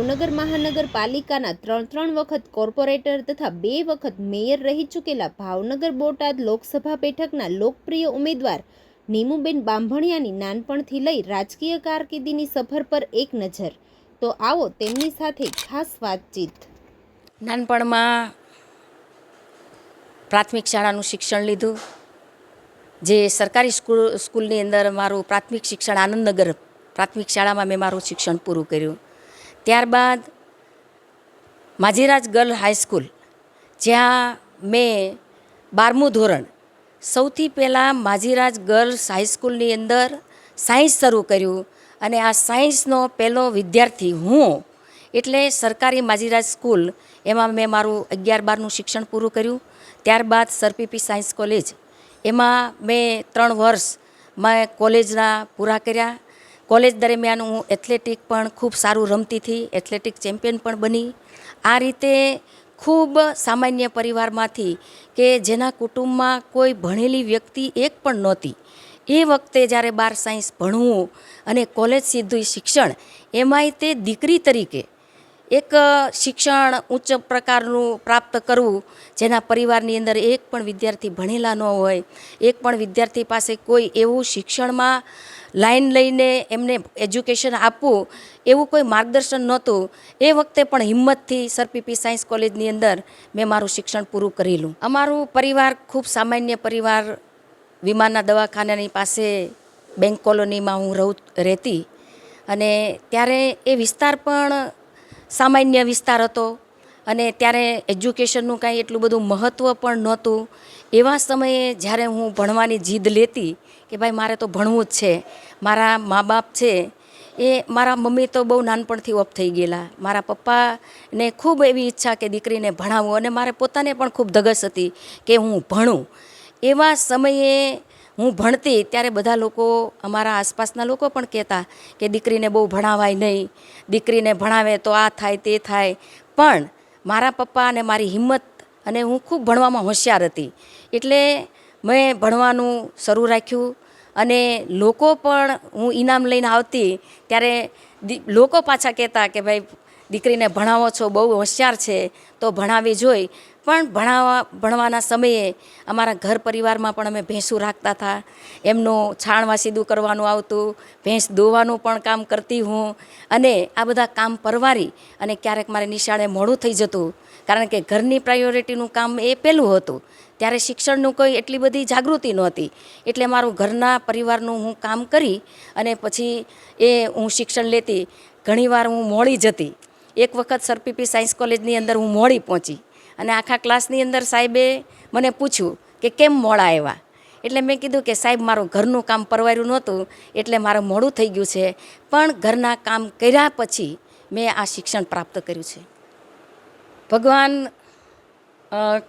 ભાવનગર મહાનગરપાલિકાના ત્રણ ત્રણ વખત કોર્પોરેટર તથા બે વખત મેયર રહી ચૂકેલા ભાવનગર બોટાદ લોકસભા બેઠકના લોકપ્રિય ઉમેદવાર નીમુબેન બાંભણિયાની નાનપણથી લઈ રાજકીય કારકિર્દીની સફર પર એક નજર. તો આવો તેમની સાથે ખાસ વાતચીત. નાનપણમાં પ્રાથમિક શાળાનું શિક્ષણ લીધું. જે સરકારી સ્કૂલ, સ્કૂલની અંદર મારું પ્રાથમિક શિક્ષણ આનંદનગર પ્રાથમિક શાળામાં મેં મારું શિક્ષણ પૂરું કર્યું. ત્યારબાદ માજીરાજ ગર્લ હાઈસ્કૂલ જ્યાં મેં બારમું ધોરણ સૌથી પહેલાં માજીરાજ ગર્લ્સ હાઈસ્કૂલની અંદર સાયન્સ શરૂ કર્યું અને આ સાયન્સનો પહેલો વિદ્યાર્થી હું એટલે સરકારી માજીરાજ સ્કૂલ, એમાં મેં મારું અગિયાર બારનું શિક્ષણ પૂરું કર્યું. ત્યારબાદ સરપીપી સાયન્સ કોલેજ, એમાં મેં ત્રણ વર્ષ મેં કોલેજના પૂરા કર્યા. કોલેજ દરમિયાન હું એથ્લેટિક પણ ખૂબ સારું રમતી હતી, એથ્લેટિક ચેમ્પિયન પણ બની. આ રીતે ખૂબ સામાન્ય પરિવારમાંથી કે જેના કુટુંબમાં કોઈ ભણેલી વ્યક્તિ એક પણ નહોતી, એ વખતે જ્યારે બાર સાયન્સ ભણવું અને કોલેજ સીધું શિક્ષણ, એમાંય તે દીકરી તરીકે એક શિક્ષણ ઉચ્ચ પ્રકારનું પ્રાપ્ત કરવું, જેના પરિવારની અંદર એક પણ વિદ્યાર્થી ભણેલા ન હોય, એક પણ વિદ્યાર્થી પાસે કોઈ એવું શિક્ષણમાં લાઈન લઈને એમને એજ્યુકેશન આપવું એવું કોઈ માર્ગદર્શન નહોતું. એ વખતે પણ હિંમતથી સરપીપી સાયન્સ કોલેજની અંદર મેં મારું શિક્ષણ પૂરું કરેલું. અમારું પરિવાર ખૂબ સામાન્ય પરિવાર. વિમાનના દવાખાનાની પાસે બેંક કોલોનીમાં હું રહું, રહેતી. અને ત્યારે એ વિસ્તાર પણ સામાન્ય વિસ્તાર હતો. અને ત્યારે એજ્યુકેશનનું કાંઈ એટલું બધું મહત્ત્વ પણ નહોતું. એવા સમયે જ્યારે હું ભણવાની જીદ લેતી કે ભાઈ મારે તો ભણવું જ છે, મારા મા બાપ છે, એ મારા મમ્મી તો બહુ નાનપણથી ઓફ થઈ ગયેલા. મારા પપ્પાને ખૂબ એવી ઈચ્છા કે દીકરીને ભણાવવું અને મારે પોતાને પણ ખૂબ ધગસ હતી કે હું ભણું. એવા સમયે હું ભણતી ત્યારે બધા લોકો અમારા આસપાસના લોકો પણ કહેતા કે દીકરીને બહુ ભણાવાય નહીં, દીકરીને ભણાવે તો આ થાય, તે થાય. પણ મારા પપ્પા અને મારી હિંમત અને હું ખૂબ ભણવામાં હોશિયાર હતી. એટલે મેં ભણવાનું શરૂ રાખ્યું અને લોકો પણ હું ઇનામ લઈને આવતી ત્યારે લોકો પાછા કહેતા કે ભાઈ, દીકરીને ભણાવો છો, બહુ હોશિયાર છે, તો ભણાવી જોઈ. પણ ભણાવવા, ભણવાના સમયે અમારા ઘર પરિવારમાં પણ અમે ભેંસું રાખતા હતા. એમનું છાણ વાસીદું કરવાનું આવતું, ભેંસ દોવાનું પણ કામ કરતી હું. અને આ બધા કામ પરવારી અને ક્યારેક મારે નિશાળે મોડું થઈ જતું, કારણ કે ઘરની પ્રાયોરિટીનું કામ એ પહેલું હતું. ત્યારે શિક્ષણનું કોઈ એટલી બધી જાગૃતિ નહોતી. એટલે મારું ઘરના પરિવારનું હું કામ કરી અને પછી એ હું શિક્ષણ લેતી. ઘણીવાર હું મોડી જતી. એક વખત સરપીપી સાયન્સ કોલેજની અંદર હું મોડી પહોંચી. અને આખા ક્લાસની અંદર સાહેબે મને પૂછ્યું કે કેમ મોડા આવ્યા? એટલે મેં કીધું કે સાહેબ, મારું ઘરનું કામ પરવાર્યું નહોતું, એટલે મારું મોડું થઈ ગયું છે. પણ ઘરના કામ કર્યા પછી મેં આ શિક્ષણ પ્રાપ્ત કર્યું છે. ભગવાન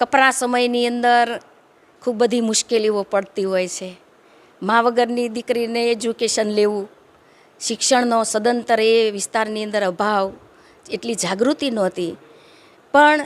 કપરા સમયની અંદર ખૂબ બધી મુશ્કેલીઓ પડતી હોય છે. મા વગરની દીકરીને એજ્યુકેશન લેવું, શિક્ષણનો સદંતર એ વિસ્તારની અંદર અભાવ, એટલી જાગૃતિ નહોતી. પણ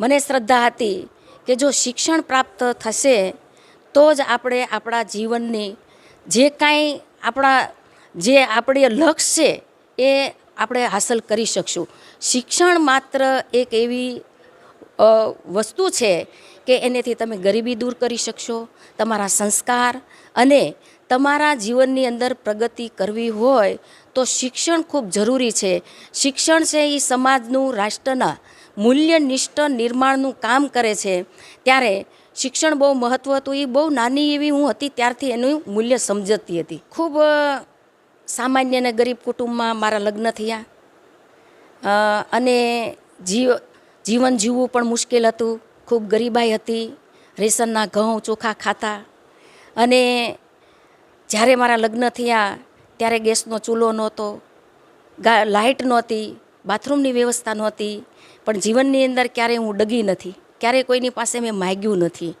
મને શ્રદ્ધા હતી કે જો શિક્ષણ પ્રાપ્ત થશે, તો જ આપણે આપણા જીવનની જે કાંઈ આપણા જે આપણી લક્ષ્ય છે, એ આપણે હાંસલ કરી શકશું. શિક્ષણ માત્ર એક એવી વસ્તુ છે કે એનેથી તમે ગરીબી દૂર કરી શકશો, તમારા સંસ્કાર અને તમારા જીવનની અંદર પ્રગતિ કરવી હોય તો શિક્ષણ ખૂબ જરૂરી છે. શિક્ષણ છે એ સમાજનું રાષ્ટ્રના મૂલ્યનિષ્ઠ નિર્માણનું કામ કરે છે, ત્યારે શિક્ષણ બહુ મહત્ત્વ હતું. એ બહુ નાની એવી હું હતી, ત્યારથી એનું મૂલ્ય સમજતી હતી. ખૂબ સામાન્ય અને ગરીબ કુટુંબમાં મારા લગ્ન થયા. અને જીવ, જીવન જીવવું પણ મુશ્કેલ હતું. ખૂબ ગરીબાઈ હતી, રેશનના ઘઉં ચોખા ખાતા. અને જ્યારે મારા લગ્ન થયા, ત્યારે ગેસનો ચૂલો નહોતો લાઇટ નહોતી, બાથરૂમની વ્યવસ્થા નહોતી. પણ જીવનની અંદર ક્યારેય હું ડગી નથી. ક્યારેય કોઈની પાસે મેં માગ્યું નથી.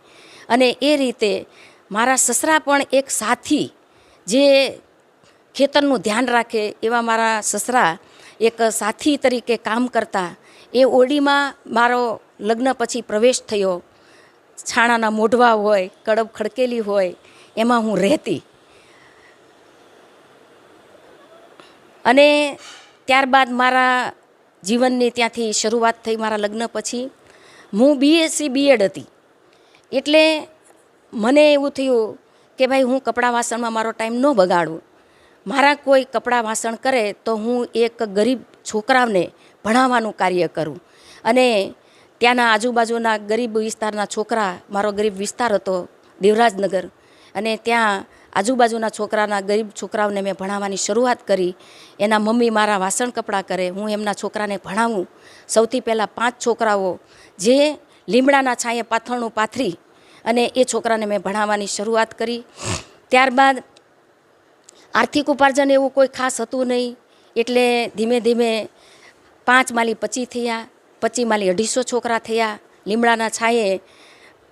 અને એ રીતે મારા સસરા પણ એક સાથી જે ખેતરનું ધ્યાન રાખે એવા મારા સસરા એક સાથી તરીકે કામ કરતા, એ ઓડીમાં મારો લગ્ન પછી પ્રવેશ થયો. છાણાના મોઢવા હોય, કડબ ખડકેલી હોય, એમાં હું રહેતી. અને ત્યારબાદ મારા જીવનની ત્યાંથી શરૂઆત થઈ મારા લગ્ન પછી. હું બીએસસી બીએડ હતી. એટલે મને એવું થયું કે ભાઈ, હું કપડાં વાસણમાં મારો ટાઈમ ન બગાડું. મારા કોઈ કપડાં વાસણ કરે તો હું એક ગરીબ છોકરાઓને ભણાવવાનું કાર્ય કરું. અને ત્યાંના આજુબાજુના ગરીબ વિસ્તારના છોકરા, મારો ગરીબ વિસ્તાર હતો, દેવરાજનગર. અને ત્યાં આજુબાજુના છોકરાના, ગરીબ છોકરાઓને મેં ભણાવવાની શરૂઆત કરી. એના મમ્મી મારા વાસણ કપડાં કરે, હું એમના છોકરાને ભણાવું. સૌથી પહેલાં પાંચ છોકરાઓ જે લીમડાના છાંયે પાથરણું પાથરી અને એ છોકરાને મેં ભણાવવાની શરૂઆત કરી. ત્યારબાદ આર્થિક ઉપાર્જન એવું કોઈ ખાસ હતું નહીં. એટલે ધીમે ધીમે પાંચ માલી પચી થયા, પચી માલી અઢીસો છોકરા થયા. લીમડાના છાંયે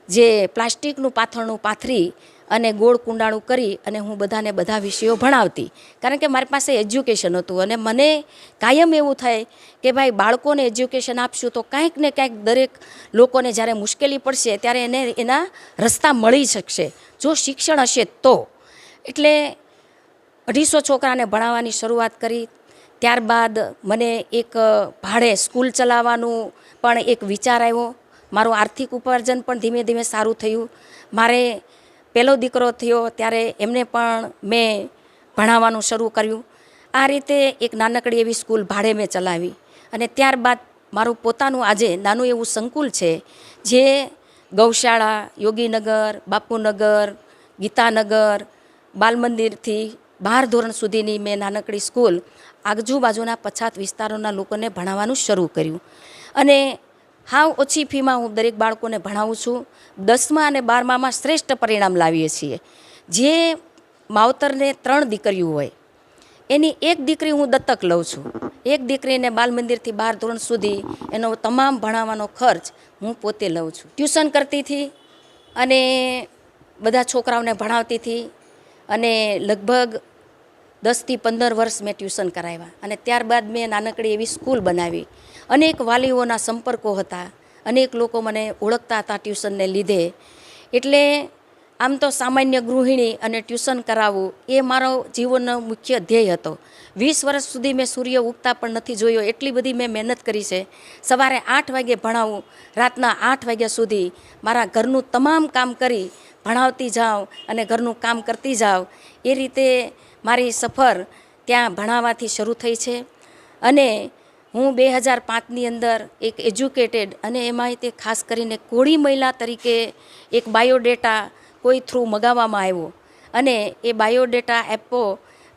જે પ્લાસ્ટિકનું પાથરણું પાથરી અને ગોળ કુંડાણું કરી અને હું બધાને બધા વિષયો ભણાવતી. કારણ કે મારી પાસે એજ્યુકેશન હતું અને મને કાયમ એવું થાય કે ભાઈ, બાળકોને એજ્યુકેશન આપશું તો કાંઈક ને કાંઈક દરેક લોકોને જ્યારે મુશ્કેલી પડશે ત્યારે એને એના રસ્તા મળી શકશે. જો શિક્ષણ હશે તો. એટલે અઢીસો છોકરાને ભણાવવાની શરૂઆત કરી. ત્યારબાદ મને એક ભાડે સ્કૂલ ચલાવવાનું પણ એક વિચાર આવ્યો. મારું આર્થિક ઉપાર્જન પણ ધીમે ધીમે સારું થયું. મારે પહેલો દીકરો થયો ત્યારે એમને પણ મેં ભણાવવાનું શરૂ કર્યું. આ રીતે એક નાનકડી એવી સ્કૂલ ભાડે મેં ચલાવી અને ત્યારબાદ મારું પોતાનું આજે નાનું એવું સંકુલ છે, જે ગૌશાળા, યોગીનગર, બાપુનગર, ગીતાનગર, બાલમંદિરથી બાર ધોરણ સુધીની મેં નાનકડી સ્કૂલ આજુબાજુના પછાત વિસ્તારોના લોકોને ભણાવવાનું શરૂ કર્યું. અને હાવ ઓછી ફીમાં હું દરેક બાળકોને ભણાવું છું. દસમા અને બારમામાં શ્રેષ્ઠ પરિણામ લાવીએ છીએ. જે માવતરને ત્રણ દીકરીઓ હોય, એની એક દીકરી હું દત્તક લઉં છું. એક દીકરીને બાલ મંદિરથી બાર ધોરણ સુધી એનો તમામ ભણાવવાનો ખર્ચ હું પોતે લઉં છું. ટ્યુશન કરતી હતી અને બધા છોકરાઓને ભણાવતી હતી અને લગભગ દસથી પંદર વર્ષ મેં ટ્યુશન કરાવ્યા. અને ત્યારબાદ મેં નાનકડી એવી સ્કૂલ બનાવી અનેક વાલીઓના સંપર્કો હતા. અનેક લોકો મને ઓળખતા હતા ટ્યુશનને લીધે. એટલે આમ તો સામાન્ય ગૃહિણી અને ટ્યુશન કરાવવું એ મારો જીવનનો મુખ્ય ધ્યેય હતો. વીસ વર્ષ સુધી મેં સૂર્ય ઉગતા પણ નથી જોયો. એટલી બધી મેં મહેનત કરી છે. સવારે આઠ વાગે ભણાવું, રાતના આઠ વાગ્યા સુધી મારા ઘરનું તમામ કામ કરી ભણાવતી જાઉં અને ઘરનું કામ કરતી જાઉં. એ રીતે મારી સફર ત્યાં ભણાવવાથી શરૂ થઈ છે. અને હું બે હજાર પાંચની અંદર એક એજ્યુકેટેડ અને એમાં તે ખાસ કરીને કોળી મહિલા તરીકે એક બાયોડેટા કોઈ થ્રુ મગાવવામાં આવ્યો. અને એ બાયોડેટા એપો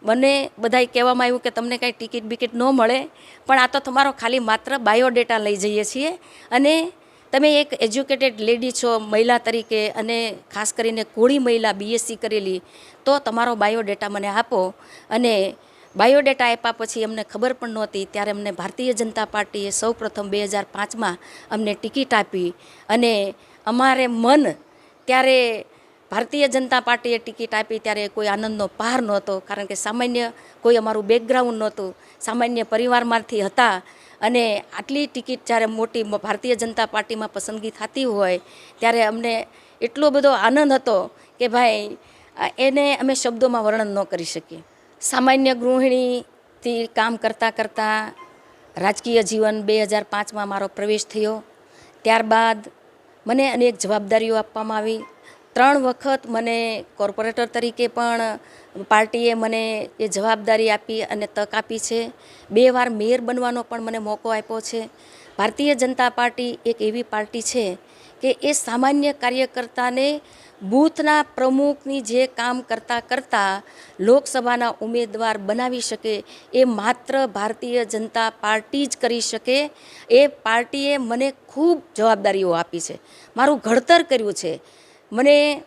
મને બધાય કહેવામાં આવ્યું કે તમને કાંઈ ટિકિટ બિકિટ ન મળે, પણ આ તો તમારો ખાલી માત્ર બાયોડેટા લઈ જઈએ છીએ. અને તમે એક એજ્યુકેટેડ લેડી છો મહિલા તરીકે અને ખાસ કરીને કોળી મહિલા બીએસસી કરેલી, તો તમારો બાયોડેટા મને આપો. અને બાયોડેટા આપ્યા પછી અમને ખબર પણ નહોતી. ત્યારે અમને ભારતીય જનતા પાર્ટીએ સૌ પ્રથમ બે હજાર પાંચમાં અમને ટિકિટ આપી અને અમારે મન ત્યારે ભારતીય જનતા પાર્ટીએ ટિકિટ આપી ત્યારે કોઈ આનંદનો પાર નહોતો, કારણ કે સામાન્ય કોઈ અમારું બેકગ્રાઉન્ડ નહોતું. સામાન્ય પરિવારમાંથી હતા અને આટલી ટિકિટ જ્યારે મોટી ભારતીય જનતા પાર્ટીમાં પસંદગી થતી હોય ત્યારે અમને એટલો બધો આનંદ હતો કે ભાઈ એને અમે શબ્દોમાં વર્ણન ન કરી શકીએ. સામાન્ય ગૃહિણીથી કામ કરતાં કરતાં રાજકીય જીવન બે હજાર પાંચમાં મારો પ્રવેશ થયો. ત્યારબાદ મને અનેક જવાબદારીઓ આપવામાં આવી. ત્રણ વખત મને કોર્પોરેટર તરીકે પણ પાર્ટીએ મને એ જવાબદારી આપી અને તક આપી છે. બે વાર મેયર બનવાનો પણ મને મોકો આપ્યો છે. ભારતીય જનતા પાર્ટી એક એવી પાર્ટી છે કે એ સામાન્ય કાર્યકર્તાને બૂથના પ્રમુખની જે કામ કરતાં કરતાં લોકસભાના ઉમેદવાર બનાવી શકે એ માત્ર ભારતીય જનતા પાર્ટી જ કરી શકે. એ પાર્ટીએ મને ખૂબ જવાબદારીઓ આપી છે. મારું ઘડતર કર્યું છે. મને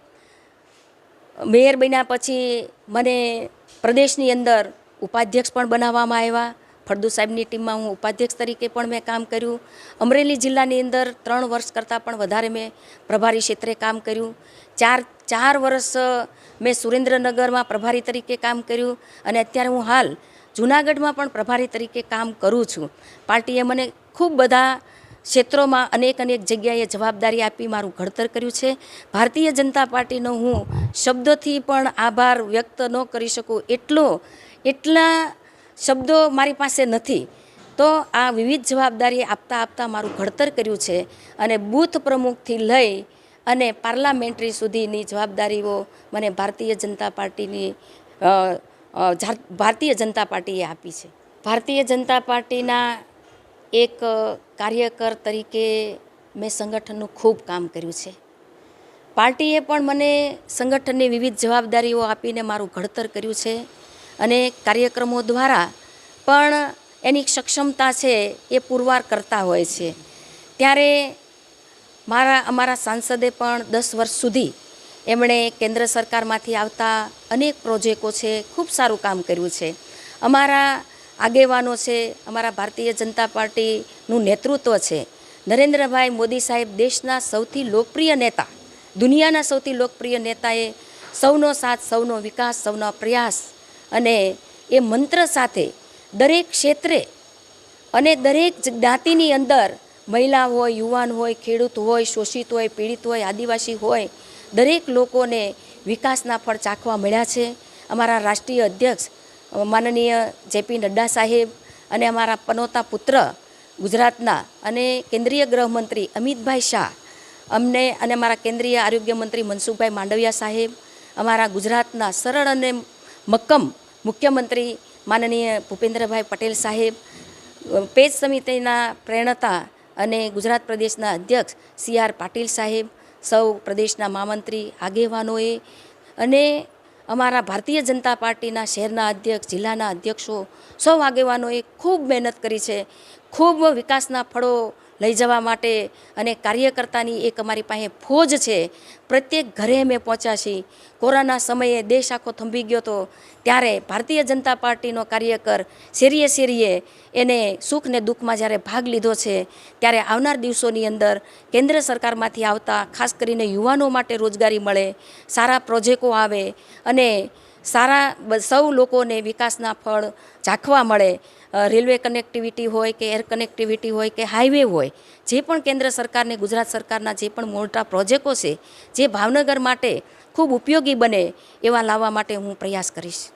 મેયર બન્યા પછી મને પ્રદેશની અંદર ઉપાધ્યક્ષ પણ બનાવવામાં આવ્યા. ફળદુ સાહેબની ટીમમાં હું ઉપાધ્યક્ષ તરીકે પણ મેં કામ કર્યું. અમરેલી જિલ્લાની અંદર ત્રણ વર્ષ કરતાં પણ વધારે મેં પ્રભારી ક્ષેત્રે કામ કર્યું. ચાર ચાર વર્ષ મેં સુરેન્દ્રનગરમાં પ્રભારી તરીકે કામ કર્યું અને અત્યારે હું હાલ જૂનાગઢમાં પણ પ્રભારી તરીકે કામ કરું છું. પાર્ટીએ મને ખૂબ બધા ક્ષેત્રોમાં અનેક અનેક જગ્યાએ જવાબદારી આપી મારું ઘડતર કર્યું છે. ભારતીય જનતા પાર્ટીનો હું શબ્દોથી પણ આભાર વ્યક્ત ન કરી શકું. એટલો, એટલા શબ્દો મારી પાસે નથી. તો આ વિવિધ જવાબદારી આપતા આપતા મારું ઘડતર કર્યું છે અને બૂથ પ્રમુખથી લઈ અને પાર્લામેન્ટરી સુધીની જવાબદારીઓ મને ભારતીય જનતા પાર્ટીની ભારતીય જનતા પાર્ટીએ આપી છે. ભારતીય જનતા પાર્ટીના એક કાર્યકર તરીકે મેં સંગઠનનું ખૂબ કામ કર્યું છે. પાર્ટીએ પણ મને સંગઠનની વિવિધ જવાબદારીઓ આપીને મારું ઘડતર કર્યું છે. અને કાર્યક્રમો દ્વારા પણ એની સક્ષમતા છે એ પુરવાર કરતા હોય છે. ત્યારે મારા, અમારા સાંસદે પણ દસ વર્ષ સુધી એમણે કેન્દ્ર સરકારમાંથી આવતા અનેક પ્રોજેક્ટો છે, ખૂબ સારું કામ કર્યું છે. અમારા આગેવાનો છે, અમારા ભારતીય જનતા પાર્ટીનું નેતૃત્વ છે. નરેન્દ્રભાઈ મોદી સાહેબ દેશના સૌથી લોકપ્રિય નેતા, દુનિયાના સૌથી લોકપ્રિય નેતાએ સૌનો સાથ, સૌનો વિકાસ, સૌનો પ્રયાસ અને એ મંત્ર સાથે દરેક ક્ષેત્રે અને દરેક જ્ઞાતિની અંદર મહિલા હોય, યુવાન હોય, ખેડૂત હોય, શોષિત હોય, પીડિત હોય, આદિવાસી હોય, દરેક લોકોને વિકાસના ફળ ચાખવા મળ્યા છે. અમારા રાષ્ટ્રીય અધ્યક્ષ, માનનીય જેપી નડ્ડા સાહેબ અને અમારા પનોતા પુત્ર ગુજરાતના અને કેન્દ્રીય ગૃહમંત્રી અમિતભાઈ શાહ, અમને અને અમારા કેન્દ્રીય આરોગ્ય મંત્રી મનસુખભાઈ માંડવિયા સાહેબ, અમારા ગુજરાતના સરળ અને મક્કમ મુખ્યમંત્રી માનનીય ભૂપેન્દ્રભાઈ પટેલ સાહેબ પેજ સમિતિના પ્રેરણતા અને ગુજરાત પ્રદેશના અધ્યક્ષ સી આર પાટીલ સાહેબ, સૌ પ્રદેશના મહામંત્રી આગેવાનોએ અને અમારા ભારતીય જનતા પાર્ટીના શહેરના અધ્યક્ષ, જિલ્લાના અધ્યક્ષો, સૌ આગેવાનોએ ખૂબ મહેનત કરી છે. ખૂબ વિકાસના ફળો લઈ જવા માટે અને કાર્યકર્તાની એક અમારી પાસે ફોજ છે. પ્રત્યેક ઘરે અમે પહોંચ્યા છીએ. કોરોના સમયે દેશ આખો થંભી ગયો હતો. ત્યારે ભારતીય જનતા પાર્ટીનો કાર્યકર શેરીએ શેરીએ એને સુખ ને દુઃખમાં જ્યારે ભાગ લીધો છે, ત્યારે આવનાર દિવસોની અંદર કેન્દ્ર સરકારમાંથી આવતા ખાસ કરીને યુવાનો માટે રોજગારી મળે, સારા પ્રોજેક્ટો આવે અને સારા સૌ લોકોને વિકાસના ફળ ઝાંખવા મળે રેલવે કનેક્ટિવિટી હોય કે એર કનેક્ટિવિટી હોય કે હાઈવે હોય, જે પણ કેન્દ્ર સરકારને, ગુજરાત સરકારના જે પણ મોટા પ્રોજેક્ટો છે, જે ભાવનગર માટે ખૂબ ઉપયોગી બને એવા લાવવા માટે હું પ્રયાસ કરીશ.